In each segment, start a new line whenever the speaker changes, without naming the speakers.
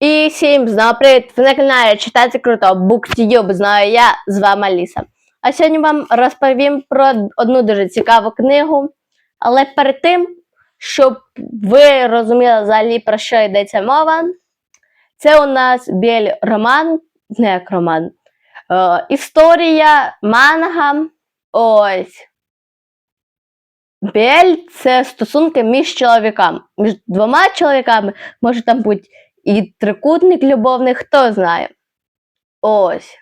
І всім знову привіт! Ви на каналі Читати круто, BookTube, знаю я, з вами Аліса. А сьогодні вам розповім про одну дуже цікаву книгу. Але перед тим, щоб ви розуміли взагалі про що йдеться мова, це у нас біль роман, не як роман, е, історія манга. Ось. Біль це стосунки між чоловіками. Між двома чоловіками може там бути і трикутник любовний, хто знає. Ось.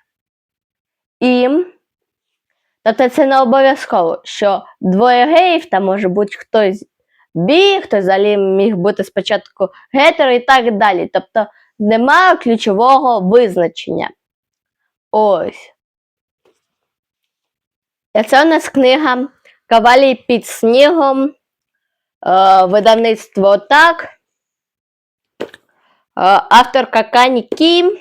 І. Тобто це не обов'язково, що двоє геїв, там може бути хтось бі, хтось взагалі міг бути спочатку гетеро і так далі. Тобто немає ключового визначення. Ось. І це у нас книга Кавалій під снігом. Е, видавництво так. Е, авторка Кані Кім.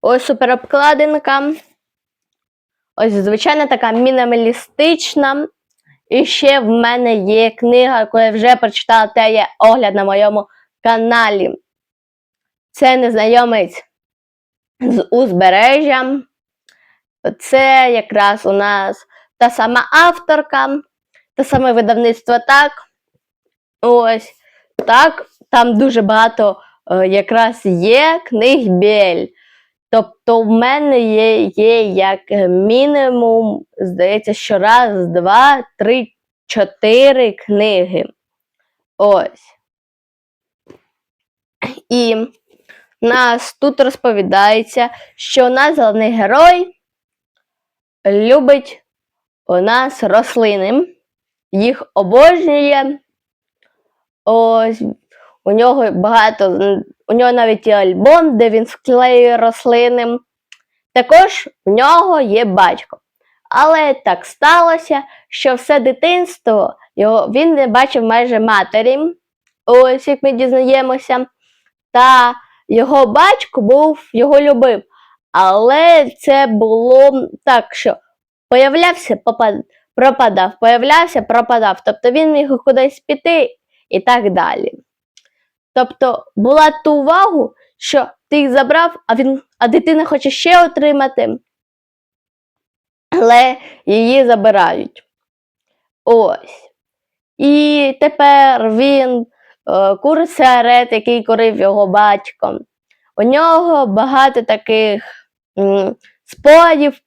Ось суперобкладинка. Ось звичайна така мінімалістична. І ще в мене є книга, яку я вже прочитала, те є огляд на моєму каналі. Це незнайомець з узбережжя. Це якраз у нас та сама авторка, те саме видавництво так. Ось так. Там дуже багато якраз є книг Біль. Тобто в мене є, є як мінімум, здається, що раз, два, три, чотири книги. Ось. І нас тут розповідається, що у нас головний герой любить у нас рослини, їх обожнює. Ось у нього багато, у нього навіть є альбом, де він склеює рослини. Також у нього є батько. Але так сталося, що все дитинство його, він не бачив майже матері, ось як ми дізнаємося. Та його батько був, його любив. Але це було так, що появлявся, попад... пропадав, появлявся, пропадав. Тобто він міг кудись піти і так далі. Тобто була ту увагу, що ти їх забрав, а він, а дитина хоче ще отримати, але її забирають. Ось. І тепер він е, курить сигарет, який курив його батько. У нього багато таких м,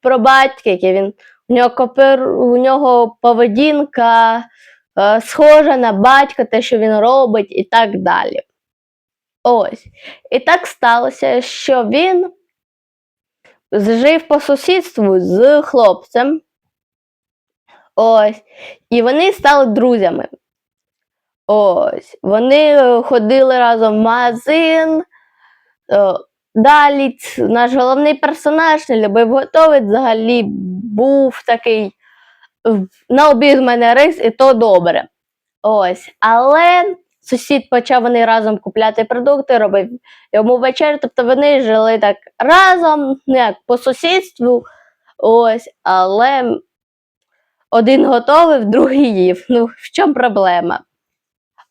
про батька, які він. У нього, копир, у нього поведінка е, схожа на батька, те, що він робить, і так далі. Ось. І так сталося, що він жив по сусідству з хлопцем. Ось. І вони стали друзями. Ось. Вони е, ходили разом в магазин. Е, Далі наш головний персонаж не любив готовить, взагалі був такий на обід мене рис, і то добре. Ось. Але сусід почав вони разом купляти продукти, робив йому вечерю. Тобто вони жили так разом, як по сусідству. Ось, але один готовив, другий їв. Ну, в чому проблема?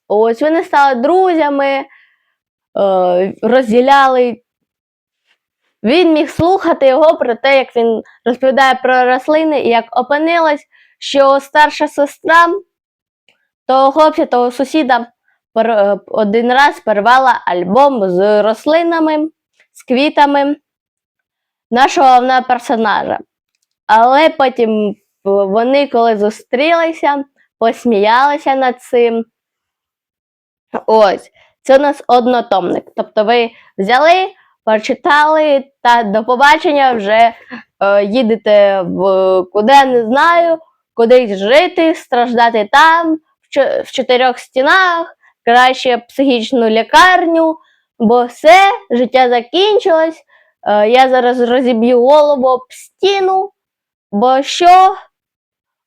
Ось вони стали друзями, е, розділяли. Він міг слухати його про те, як він розповідає про рослини, і як опинилось, що старша сестра того хлопця, того сусіда один раз порвала альбом з рослинами, з квітами нашого головного персонажа. Але потім вони, коли зустрілися, посміялися над цим. Ось, це у нас однотомник. Тобто ви взяли, прочитали та до побачення вже е, їдете в куди не знаю, кудись жити, страждати там, в чотирьох стінах, краще психічну лікарню, бо все, життя закінчилось. Е, я зараз розіб'ю голову об стіну, бо що?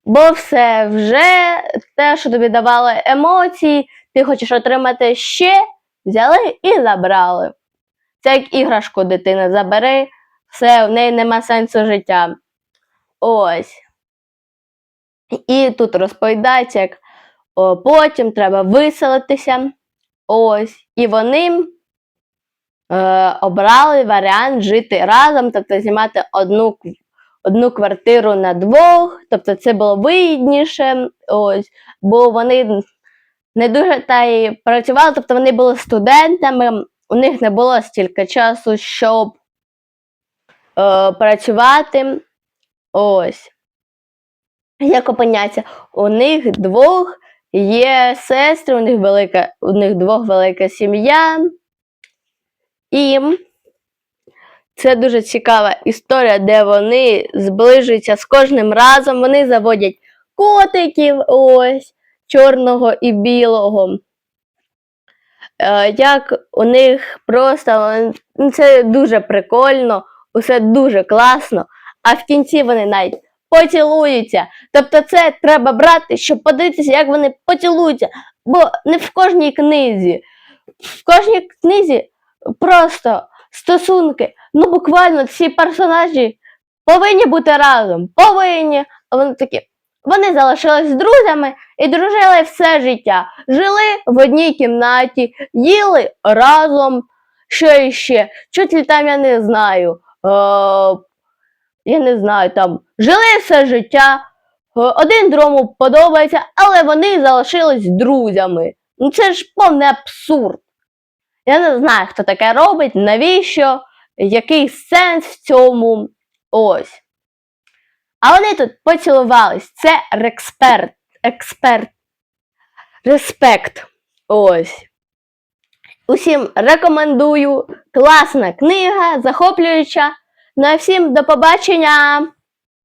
Бо все вже те, що тобі давало емоції, ти хочеш отримати ще, взяли і забрали. Це як іграшку дитина забери, все, в неї нема сенсу життя. Ось. І тут розповідається, як о, потім треба виселитися. Ось. І вони е, обрали варіант жити разом, тобто знімати одну, одну квартиру на двох. Тобто це було вигідніше, ось, бо вони не дуже та й працювали, тобто вони були студентами, у них не було стільки часу, щоб е, працювати. Ось. Як опиняться, у них двох є сестри, у них велика, у них двох велика сім'я. І це дуже цікава історія, де вони зближуються з кожним разом. Вони заводять котиків, ось, чорного і білого. Е, Як у них просто ну, це дуже прикольно, усе дуже класно, а в кінці вони навіть поцілуються. Тобто це треба брати, щоб подивитися, як вони поцілуються. Бо не в кожній книзі. В кожній книзі просто стосунки. Ну, буквально ці персонажі повинні бути разом. Повинні. Вони такі. Вони залишились друзями і дружили все життя. Жили в одній кімнаті, їли разом. Що іще? Чуть ли там я не знаю. Е, я не знаю, там жили все життя. е, Один другому подобається, але вони залишились друзями. Ну це ж повний абсурд. Я не знаю, хто таке робить, навіщо, який сенс в цьому. Ось. А вони тут поцілувались. Це рексперт, експерт, респект. Ось. Усім рекомендую. Класна книга, захоплююча. Ну а всім до побачення!